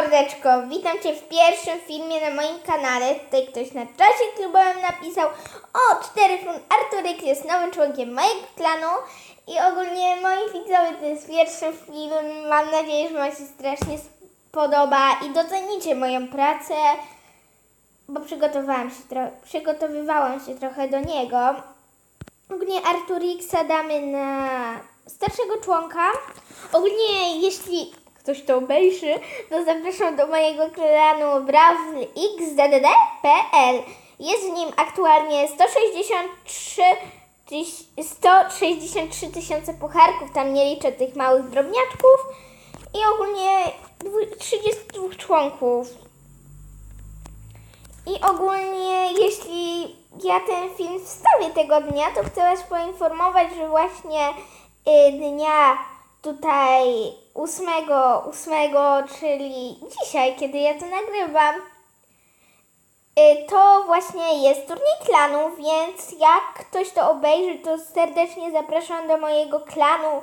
mordeczko, witam Cię w pierwszym filmie na moim kanale. Tutaj ktoś na czasie klubowym napisał O, cztery fun jest nowym członkiem mojego klanu i ogólnie moi widzowie to jest pierwszy film. Mam nadzieję, że Wam się strasznie spodoba i docenicie moją pracę, bo przygotowałam się przygotowywałam się trochę do niego. Ogólnie Arturiksa damy na starszego członka. Ogólnie jeśli ktoś to obejrzy, to zapraszam do mojego klanu brawlxddd.pl Jest w nim aktualnie 163 tyś- 163 tysiące pucharków, tam nie liczę tych małych drobniaczków. I ogólnie dwu- 32 członków. I ogólnie, jeśli ja ten film wstawię tego dnia, to chcę Was poinformować, że właśnie y, dnia tutaj 8, 8, czyli dzisiaj, kiedy ja to nagrywam, y, to właśnie jest turniej klanu, więc jak ktoś to obejrzy, to serdecznie zapraszam do mojego klanu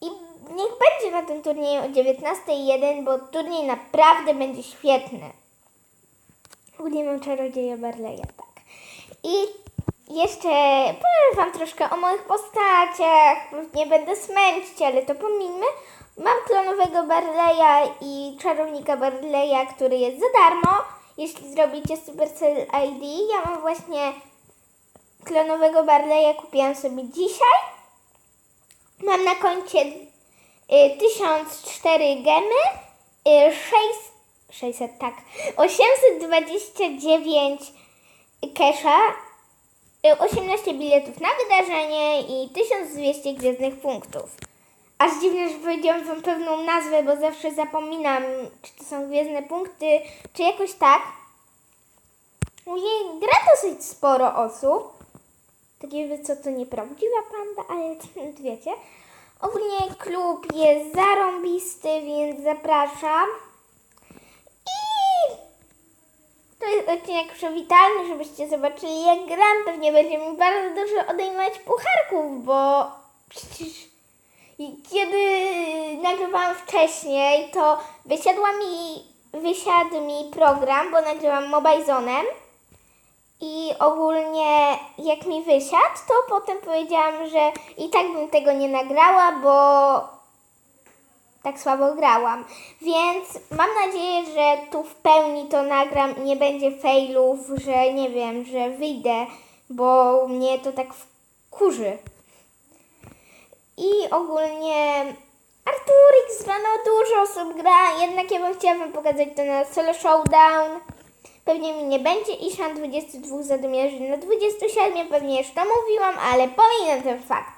i niech będzie na tym turnieju o 19.01, bo turniej naprawdę będzie świetny. Ogólnie mam czarodzieja Barleya, tak. I jeszcze powiem Wam troszkę o moich postaciach. Nie będę smęcić, ale to pomińmy. Mam klonowego Barleya i czarownika Barleya, który jest za darmo. Jeśli zrobicie Supercell ID, ja mam właśnie klonowego Barleya, kupiłam sobie dzisiaj. Mam na koncie y, 1004 gemy, y, 6, 600, tak, 829 kesha, 18 biletów na wydarzenie i 1200 gwiezdnych punktów. Aż dziwne, że powiedziałam wam pewną nazwę, bo zawsze zapominam, czy to są gwiezdne punkty, czy jakoś tak. Mówię, gra dosyć sporo osób. Takie, co to nieprawdziwa panda, ale wiecie. Ogólnie klub jest zarąbisty, więc zapraszam. I to jest odcinek przywitalny, żebyście zobaczyli jak gram. Pewnie będzie mi bardzo dużo odejmować pucharków, bo przecież kiedy nagrywałam wcześniej, to wysiadła mi, wysiadł mi program, bo nagrywam Mobizonem. I ogólnie jak mi wysiadł, to potem powiedziałam, że i tak bym tego nie nagrała, bo tak słabo grałam. Więc mam nadzieję, że tu w pełni to nagram i nie będzie failów, że nie wiem, że wyjdę, bo mnie to tak wkurzy. I ogólnie Arturix, no dużo osób gra, jednak ja bym chciała wam pokazać to na solo showdown. Pewnie mi nie będzie Ishan 22 zadomiarzy na 27, pewnie już to mówiłam, ale pominę ten fakt.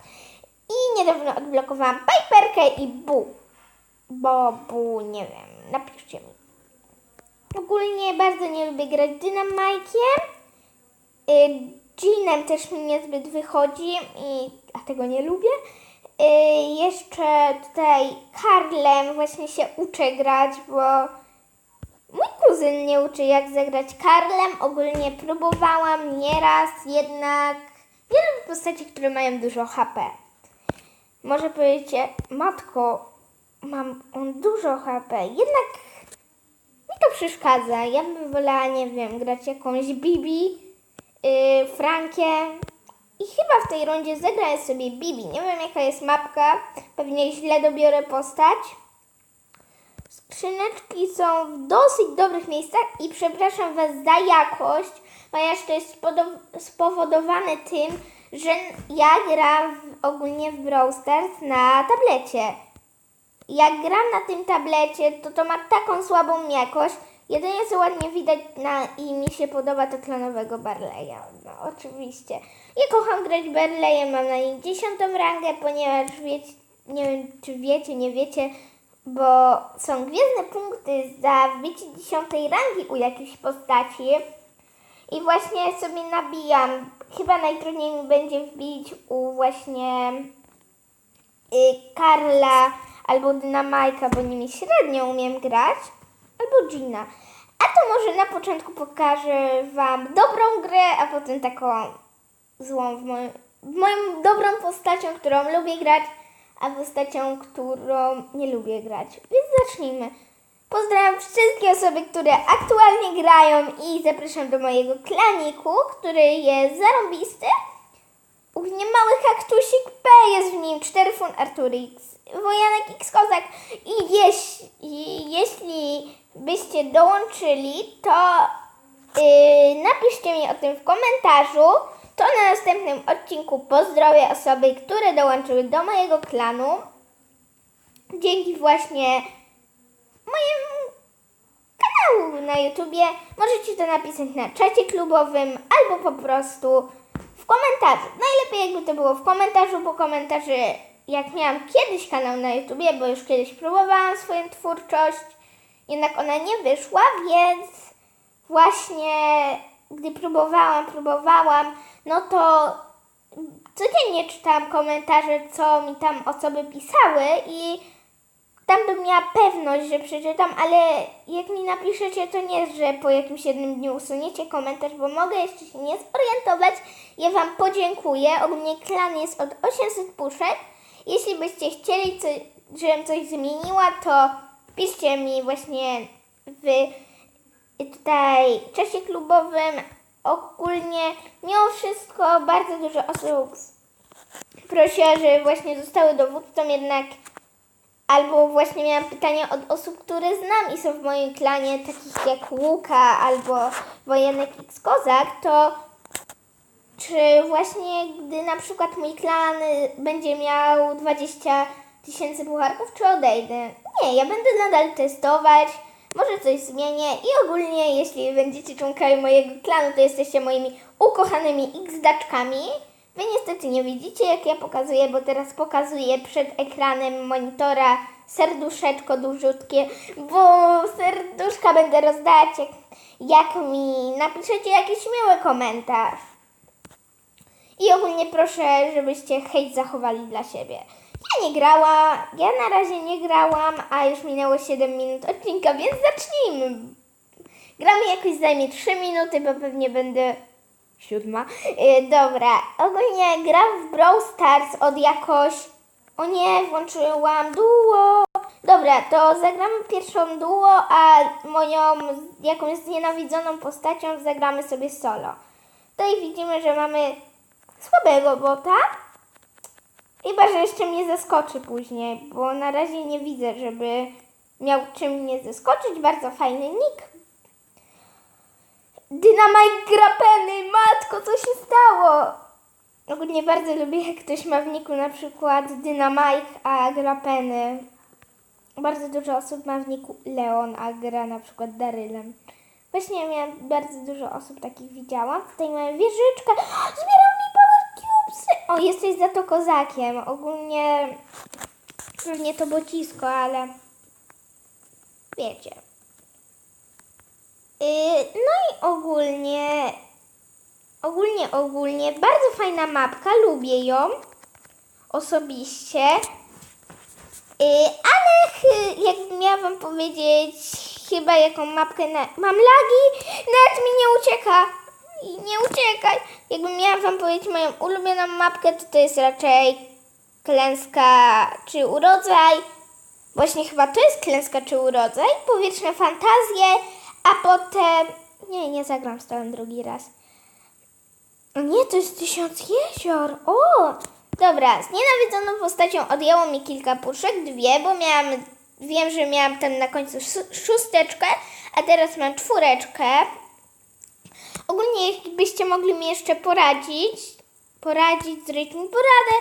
I niedawno odblokowałam Piperkę i Bu. Bo Bu, nie wiem, napiszcie mi. Ogólnie bardzo nie lubię grać Dynamajkiem. Y, Jeanem też mi niezbyt wychodzi, i, a tego nie lubię. Y, jeszcze tutaj Karlem właśnie się uczę grać, bo mój kuzyn mnie uczy jak zagrać Karlem. Ogólnie próbowałam nieraz, jednak nie lubię postaci, które mają dużo HP. Może powiecie, matko, mam on dużo HP, jednak mi to przeszkadza. Ja bym wolała, nie wiem, grać jakąś Bibi, yy. I chyba w tej rundzie zagraję sobie Bibi. Nie wiem jaka jest mapka. Pewnie źle dobiorę postać. Skrzyneczki są w dosyć dobrych miejscach i przepraszam Was za jakość, ponieważ to jest spowodowane tym, że ja gram w, ogólnie w Brawl Stars na tablecie. Jak gram na tym tablecie, to to ma taką słabą jakość. Jedynie co ładnie widać na, i mi się podoba to klonowego Barleya. No oczywiście. Ja kocham grać Barleyem, mam na nim dziesiątą rangę, ponieważ wiecie, nie wiem czy wiecie, nie wiecie, bo są gwiezdne punkty za wbicie dziesiątej rangi u jakiejś postaci. I właśnie sobie nabijam. Chyba najtrudniej mi będzie wbić u właśnie y, Karla albo Dynamajka, bo nimi średnio umiem grać, albo Gina. A to może na początku pokażę Wam dobrą grę, a potem taką złą w moim, w moją dobrą postacią, którą lubię grać, a postacią, którą nie lubię grać. Więc zacznijmy. Pozdrawiam wszystkie osoby, które aktualnie grają i zapraszam do mojego klaniku, który jest zarąbisty. Ogólnie mały kaktusik P jest w nim, 4 fun Arturix, Wojanek X Kozak i jeśli, byście dołączyli, to yy, napiszcie mi o tym w komentarzu, to na następnym odcinku pozdrowię osoby, które dołączyły do mojego klanu. Dzięki właśnie mojemu kanału na YouTubie. Możecie to napisać na czacie klubowym albo po prostu w komentarzu. Najlepiej jakby to było w komentarzu, bo komentarzy jak miałam kiedyś kanał na YouTubie, bo już kiedyś próbowałam swoją twórczość, jednak ona nie wyszła, więc właśnie gdy próbowałam, próbowałam, no to codziennie czytałam komentarze, co mi tam osoby pisały i tam bym miała pewność, że przeczytam, ale jak mi napiszecie, to nie, że po jakimś jednym dniu usuniecie komentarz, bo mogę jeszcze się nie zorientować. Ja Wam podziękuję. Ogólnie klan jest od 800 puszek. Jeśli byście chcieli, co, żebym coś zmieniła, to piszcie mi właśnie w tutaj czasie klubowym. Ogólnie mimo wszystko bardzo dużo osób prosiła, żeby właśnie zostały dowódcą, jednak Albo właśnie miałam pytania od osób, które znam i są w moim klanie, takich jak Łuka albo Wojenek X Kozak, to czy właśnie gdy na przykład mój klan y, będzie miał 20 tysięcy pucharków, czy odejdę? Nie, ja będę nadal testować, może coś zmienię i ogólnie jeśli będziecie członkami mojego klanu, to jesteście moimi ukochanymi X-daczkami. Wy niestety nie widzicie, jak ja pokazuję, bo teraz pokazuję przed ekranem monitora serduszeczko dużutkie, bo serduszka będę rozdać, jak, jak mi napiszecie jakiś miły komentarz. I ogólnie proszę, żebyście hejt zachowali dla siebie. Ja nie grałam, ja na razie nie grałam, a już minęło 7 minut odcinka, więc zacznijmy. Gramy jakoś zajmie 3 minuty, bo pewnie będę siódma. Yy, dobra, ogólnie gram w Brawl Stars od jakoś... O nie, włączyłam duo. Dobra, to zagramy pierwszą duo, a moją jakąś znienawidzoną postacią zagramy sobie solo. Tutaj widzimy, że mamy słabego bota. Chyba, że jeszcze mnie zaskoczy później, bo na razie nie widzę, żeby miał czym mnie zaskoczyć. Bardzo fajny nick. Dynamite grapeny, matko, co się stało? Ogólnie bardzo lubię, jak ktoś ma w niku na przykład Dynamite, a grapeny. Bardzo dużo osób ma w niku Leon, a gra na przykład Darylem. Właśnie miałam bardzo dużo osób takich widziałam. Tutaj mamy wieżyczkę. Zbieram. O, jesteś za to kozakiem. Ogólnie pewnie to bocisko, ale wiecie. Yy, no i ogólnie, ogólnie, ogólnie, bardzo fajna mapka, lubię ją osobiście. Yy, ale chy- jak miałam wam powiedzieć, chyba jaką mapkę na... mam lagi, nawet mi nie ucieka. I nie uciekaj. Jakbym miała wam powiedzieć moją ulubioną mapkę, to to jest raczej klęska czy urodzaj. Właśnie chyba to jest klęska czy urodzaj. Powietrzne fantazje, a potem... Nie, nie zagram z tobą drugi raz. O Nie, to jest tysiąc jezior. O! Dobra, z nienawidzoną postacią odjęło mi kilka puszek, dwie, bo miałam, wiem, że miałam tam na końcu sz- szósteczkę, a teraz mam czwóreczkę. Ogólnie, jeśli byście mogli mi jeszcze poradzić, poradzić, zrobić mi poradę,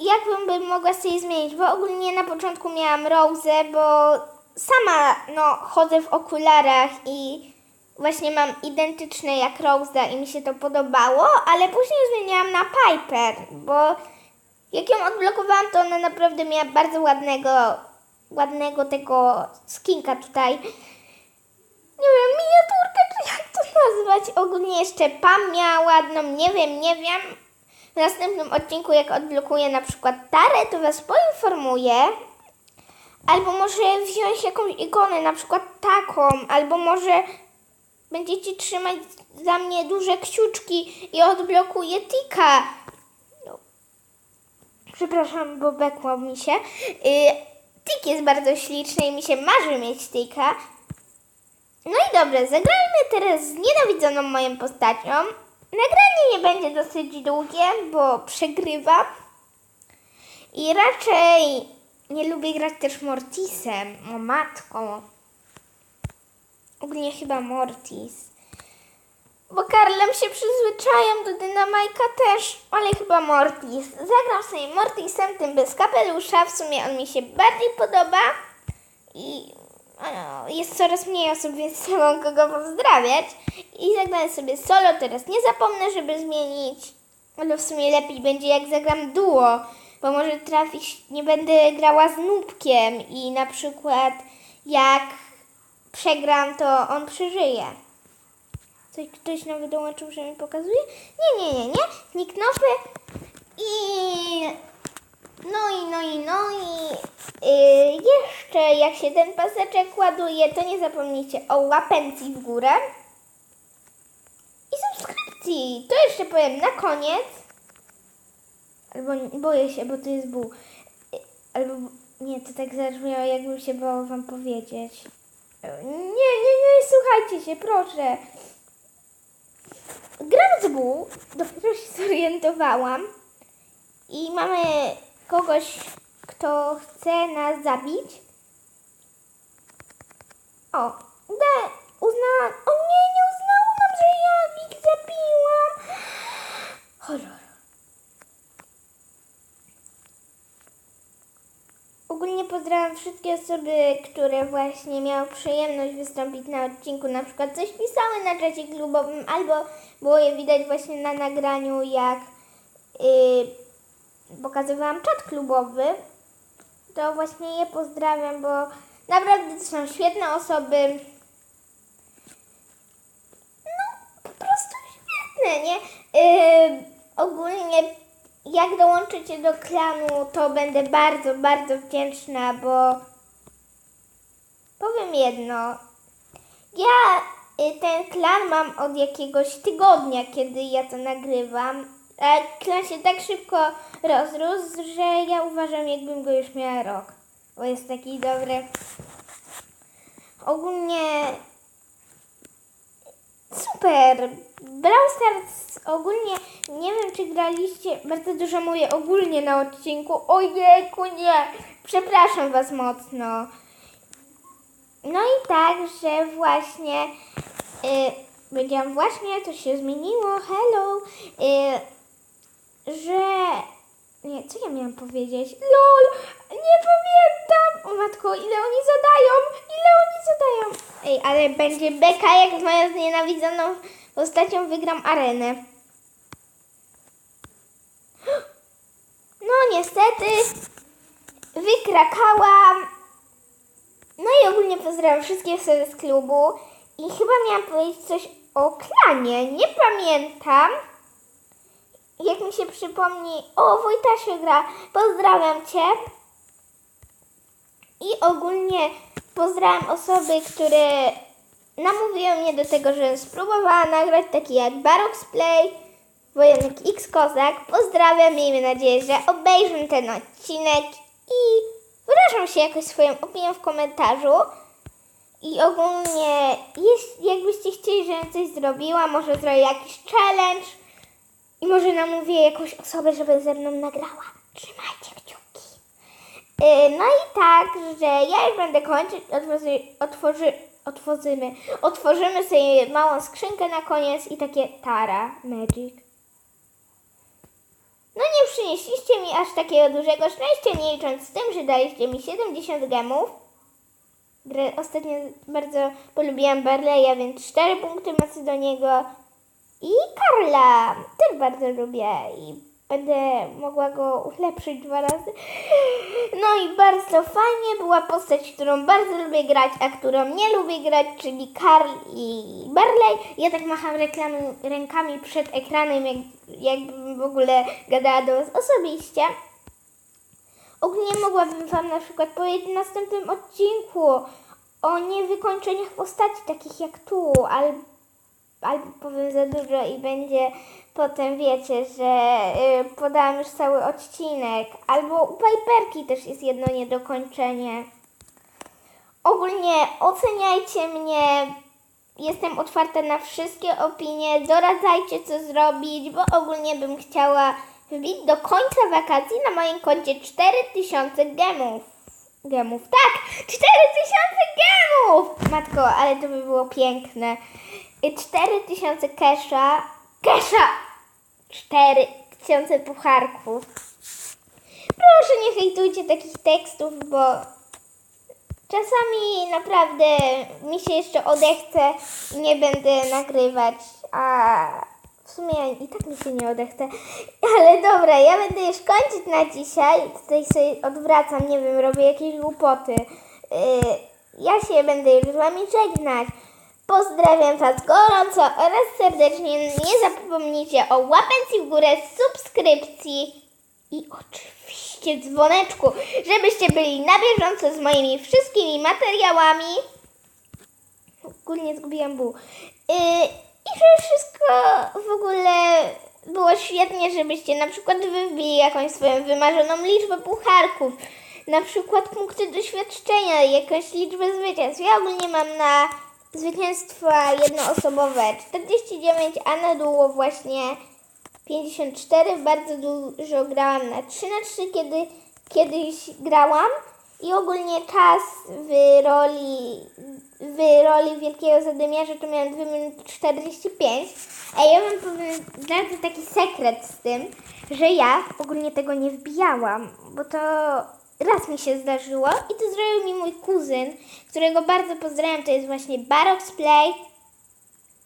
jakbym bym mogła sobie zmienić, bo ogólnie na początku miałam Rose, bo sama no, chodzę w okularach i właśnie mam identyczne jak Rose'a i mi się to podobało, ale później zmieniałam na Piper, bo jak ją odblokowałam, to ona naprawdę miała bardzo ładnego, ładnego tego skinka tutaj. Nie wiem, miniaturkę, nazwać? Ogólnie jeszcze Pam miała ładną, nie wiem, nie wiem. W następnym odcinku, jak odblokuję na przykład Tarę, to Was poinformuję. Albo może wziąć jakąś ikonę, na przykład taką, albo może będziecie trzymać za mnie duże kciuczki i odblokuję Tika. No. Przepraszam, bo bekło mi się. Yy, Tik jest bardzo śliczny i mi się marzy mieć Tika. No i dobra, zagrajmy teraz z nienawidzoną moją postacią. Nagranie nie będzie dosyć długie, bo przegrywam. I raczej nie lubię grać też Mortisem. O matko. Ogólnie chyba Mortis. Bo Karlem się przyzwyczajam do Dynamajka też, ale chyba Mortis. Zagram sobie Mortisem, tym bez kapelusza. W sumie on mi się bardziej podoba. I jest coraz mniej osób, więc nie mam kogo pozdrawiać. I zagram sobie solo teraz. Nie zapomnę, żeby zmienić. Ale w sumie lepiej będzie jak zagram duo, bo może trafić, nie będę grała z nubkiem i na przykład jak przegram, to on przeżyje. Coś ktoś nowy dołączył, że mi pokazuje? Nie, nie, nie, nie. Nick nowy i no i no i no i yy, jeszcze jak się ten paseczek ładuje, to nie zapomnijcie o łapencji w górę i subskrypcji. To jeszcze powiem na koniec. Albo boję się, bo to jest buł. Yy, Albo nie, to tak zabrzmiało, jakbym się bała wam powiedzieć. Nie, nie, nie, słuchajcie się, proszę. Gram z buł, dopiero się zorientowałam. I mamy kogoś, kto chce nas zabić. O, da, uznałam. O nie, nie uznało nam, że ja ich zabiłam. Horror. Ogólnie pozdrawiam wszystkie osoby, które właśnie miały przyjemność wystąpić na odcinku. Na przykład coś pisały na czacie klubowym, albo było je widać właśnie na nagraniu, jak yy, pokazywałam czat klubowy. To właśnie je pozdrawiam, bo naprawdę to są świetne osoby. No, po prostu świetne, nie? Yy, ogólnie jak dołączycie do klanu, to będę bardzo, bardzo wdzięczna, bo powiem jedno. Ja y, ten klan mam od jakiegoś tygodnia, kiedy ja to nagrywam. A klan się tak szybko rozrósł, że ja uważam, jakbym go już miała rok. Bo jest taki dobry. Ogólnie Super! Brawl Stars ogólnie, nie wiem czy graliście, bardzo dużo mówię ogólnie na odcinku. Ojejku, nie! Przepraszam Was mocno. No i tak, że właśnie, y, powiedziałam właśnie, to się zmieniło, hello, y, że, nie, co ja miałam powiedzieć? LOL, nie pamiętam! O matko, ile oni zadają? Ile oni zadają? Ej, ale będzie beka, jak z moją znienawidzoną postacią wygram arenę. No niestety, wykrakałam. No i ogólnie pozdrawiam wszystkie osoby z klubu. I chyba miałam powiedzieć coś o klanie. Nie pamiętam. Jak mi się przypomni, o Wojtasiu gra, pozdrawiam Cię. I ogólnie pozdrawiam osoby, które namówiły mnie do tego, żebym spróbowała nagrać, takie jak Barox Play, Wojanek X Kozak. Pozdrawiam, miejmy nadzieję, że obejrzą ten odcinek i wyrażą się jakoś swoją opinią w komentarzu. I ogólnie, jeśli, jakbyście chcieli, żebym coś zrobiła, może zrobię jakiś challenge i może namówię jakąś osobę, żeby ze mną nagrała. Trzymajcie kciuki. Yy, No i tak, że ja już będę kończyć, otworzy, otworzy, otworzymy, otworzymy sobie małą skrzynkę na koniec i takie Tara Magic. No nie przynieśliście mi aż takiego dużego szczęścia, nie licząc z tym, że daliście mi 70 gemów. Ostatnio bardzo polubiłam Barleya, więc 4 punkty macie do niego. I Karla też bardzo lubię i będę mogła go ulepszyć dwa razy. No i bardzo fajnie była postać, którą bardzo lubię grać, a którą nie lubię grać, czyli Karl i Barley. Ja tak macham reklamy, rękami przed ekranem, jak, jakbym w ogóle gadała do Was osobiście. Ogólnie mogłabym Wam na przykład powiedzieć w następnym odcinku o niewykończeniach postaci, takich jak tu, albo albo powiem za dużo i będzie potem wiecie, że y, podałam już cały odcinek. Albo u Piperki też jest jedno niedokończenie. Ogólnie oceniajcie mnie. Jestem otwarta na wszystkie opinie. Doradzajcie, co zrobić, bo ogólnie bym chciała wbić do końca wakacji na moim koncie 4000 gemów. Gemów, tak! 4000 gemów! Matko, ale to by było piękne. I 4000 kesha. Kesha! 4000 pucharków. Proszę, nie hejtujcie takich tekstów, bo czasami naprawdę mi się jeszcze odechce i nie będę nagrywać, a w sumie i tak mi się nie odechce. Ale dobra, ja będę już kończyć na dzisiaj. Tutaj sobie odwracam, nie wiem, robię jakieś głupoty. Yy, ja się będę już z wami żegnać. Pozdrawiam Was gorąco oraz serdecznie. Nie zapomnijcie o łapęci w górę, subskrypcji i oczywiście dzwoneczku, żebyście byli na bieżąco z moimi wszystkimi materiałami. Ogólnie zgubiłam buł. Yy, I że wszystko w ogóle było świetnie, żebyście na przykład wy wbili jakąś swoją wymarzoną liczbę pucharków. Na przykład punkty doświadczenia, jakąś liczbę zwycięstw. Ja ogólnie mam na zwycięstwa jednoosobowe 49, a na długo właśnie 54. Bardzo dużo grałam na 3 na 3, kiedy kiedyś grałam. I ogólnie czas w roli, w roli wielkiego zadymiarza to miałam 2 minuty 45. A ja wam powiem zdradzę taki sekret z tym, że ja ogólnie tego nie wbijałam, bo to raz mi się zdarzyło i to zrobił mi mój kuzyn, którego bardzo pozdrawiam, to jest właśnie Barox Play.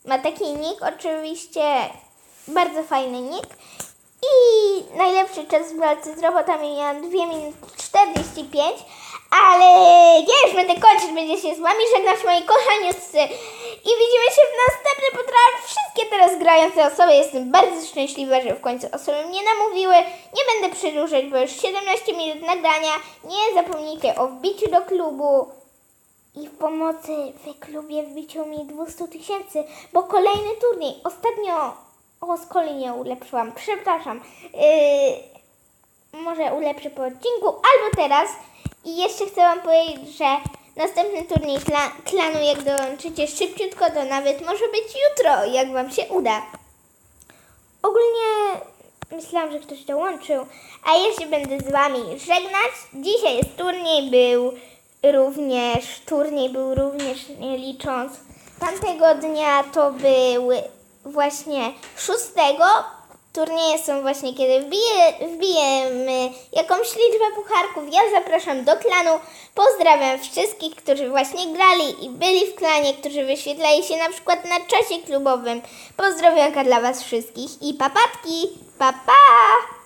Ma taki nick oczywiście, bardzo fajny nick. I najlepszy czas w walce z robotami miałam 2 minuty 45, ale ja już będę kończyć, będzie się z wami żegnać moi kochaniuscy. I widzimy się w następnym potrafię wszystkie teraz grające osoby. Jestem bardzo szczęśliwa, że w końcu osoby mnie namówiły. Nie będę przedłużać, bo już 17 minut nagrania. Nie zapomnijcie o wbiciu do klubu i w pomocy w klubie wbiciu mi 200 tysięcy, bo kolejny turniej. Ostatnio o skoli nie ulepszyłam, przepraszam. Yy, może ulepszę po odcinku, albo teraz. I jeszcze chcę Wam powiedzieć, że następny turniej kla klanu, jak dołączycie szybciutko, to nawet może być jutro, jak Wam się uda. Ogólnie myślałam, że ktoś dołączył, a się będę z Wami żegnać. Dzisiaj jest turniej, był również, turniej był również, nie licząc tamtego dnia, to był właśnie szóstego. Turnieje są właśnie, kiedy wbije, wbijemy jakąś liczbę pucharków. Ja zapraszam do klanu. Pozdrawiam wszystkich, którzy właśnie grali i byli w klanie, którzy wyświetlali się na przykład na czasie klubowym. Pozdrowionka dla Was wszystkich i papatki. Pa, pa!